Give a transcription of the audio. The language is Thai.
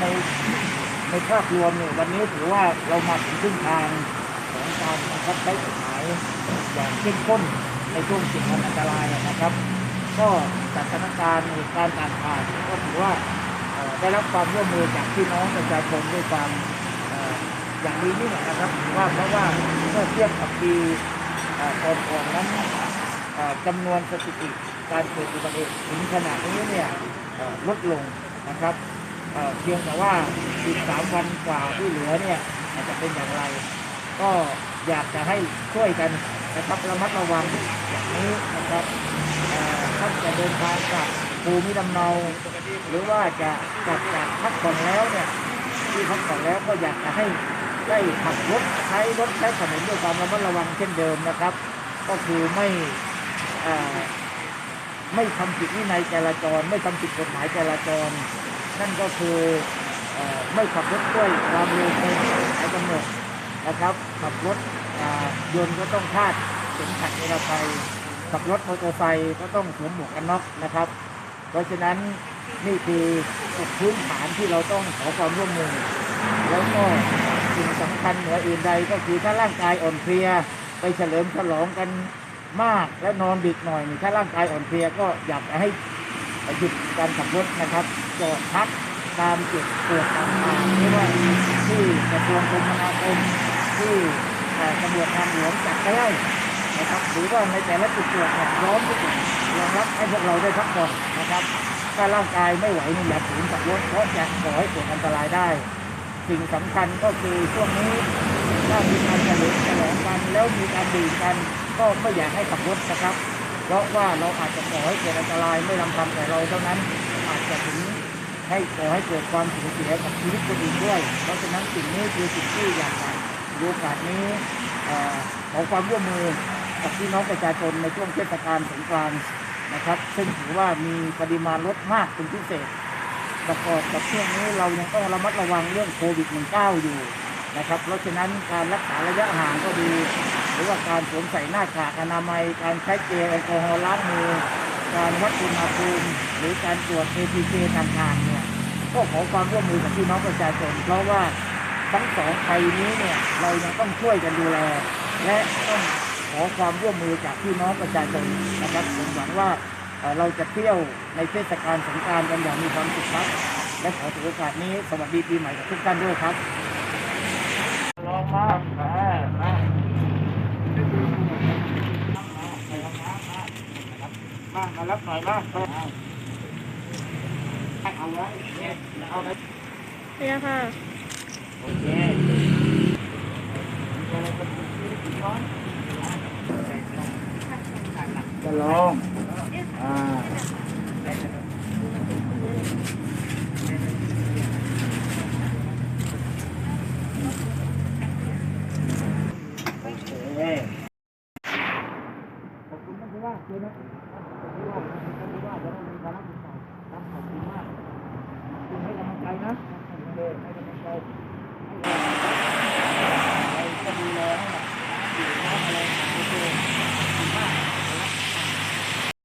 ในในภาพรวมเนี่ยวันนี้ถือว่าเรามาถึงครึ่งทางของการบังคับใช้กฎหมายอย่างเข้มข้นในช่วงสิ่งอันตรายนะครับ ก็สถานการณ์เหตุการต่างๆก็ถือว่าได้รับความร่วมมือจากพี่น้องประชาชนด้วยความอย่างดีนี่นะครับว่าเพราะว่าเมื่อเทียบกับปีก่อนๆนั้นจำนวนสถิติการเกิดอุบัติเหตุถึงขนาดนี้เนี่ยลดลงนะครับ เพียงแต่ว่าอีกสามวันกว่าที่เหลือเนี่ยอาจจะเป็นอย่างไร ก็อยากจะให้ช่วยกันนะครับระมัดระวังอย่างนี้นะครับเอ่อท่านจะเดินทางกลับภูมิลำเนา หรือว่าจะกลับจากพักผ่อนแล้วเนี่ยที่พักผ่อนแล้วก็อยากจะให้ได้ขับรถใช้รถใช้ถนนด้วยความระมัดระวังเช่นเดิมนะครับ ก็คือไม่ไม่ทำผิดวินัยจราจร ไม่ทำผิดกฎหมายจราจร นั่นก็คือไม่ขับรถด้วยความเร็วเกินกฎหมายกำหนดนะครับ ขับรถยนต์ก็ต้องคาดเข็มขัดนิรภัยขับรถมอเตอร์ไซค์ก็ต้องสวมหมวกกันน็อกนะครับ เพราะฉะนั้นนี่คือพื้นฐานที่เราต้องขอความร่วมมือ แล้วก็สิ่งสำคัญเหนืออื่นใดก็คือถ้าร่างกายอ่อนเพลียไปเฉลิมฉลองกันมากแล้วนอนดึกหน่อย ถ้าร่างกายอ่อนเพลียก็อยากให้ หยุดการขับรถนะครับจอดพักตามจุดตรวจต่างๆไม่ว่าที่กระทรวงคมนาคมที่ตำรวจทางหลวงจัดได้นะครับหรือว่าในแต่ละจุดตรวจเนี่ยพร้อมที่จะรองรับให้พวกเราได้พักผ่อนนะครับ ถ้าร่างกายไม่ไหวนี่อย่าฝืนขับรถเพราะจะก่อให้เกิดอันตรายได้ สิ่งสำคัญก็คือช่วงนี้ถ้ามีการเฉลิมฉลองกันแล้วมีการดื่มกันก็ไม่อยากให้ขับรถนะครับ เพราะว่าเราอาจจะก่อให้เกิดอันตรายไม่ลำพังแต่เราเท่านั้น อาจจะถึงให้ก่อให้เกิดความสูญเสียกับชีวิตคนอื่นด้วย เพราะฉะนั้นสิ่งนี้คือสิ่งที่อยากจะโอกาสนี้เอ่อขอความร่วมมือกับพี่น้องประชาชนในช่วงเทศกาลสงกรานต์นะครับ ซึ่งถือว่ามีปริมาณรถมากเป็นพิเศษ ประกอบกับช่วงนี้เรายังต้องระมัดระวังเรื่องโควิด -19 อยู่นะครับ เพราะฉะนั้นการรักษาระยะห่างก็ดี รือว่าการสวมใส่หน้ากากอนามัย การใช้เจลแอลกอฮอล์ล้างมือ การวัดอุณหภูมิหรือการตรวจ ATK ต่างๆเนี่ยก็ขอความร่วมมือกับพี่น้องประชาชนเพราะว่าทั้งสองภัยนี้เนี่ยเรายังต้องช่วยกันดูแล และต้องขอความร่วมมือจากพี่น้องประชาชนนะครับผมหวังว่าเราจะเที่ยวในเทศกาลสงกรานต์กันอย่างมีความสุขครับ และขอถือโอกาสนี้สวัสดีปีใหม่กับทุกท่านด้วยครับรองมามามา มามารับหน่อยมาเอาไว้เนี่ยเอาไว้เนี่ยค่ะโอเคจะลองอ่าโอเค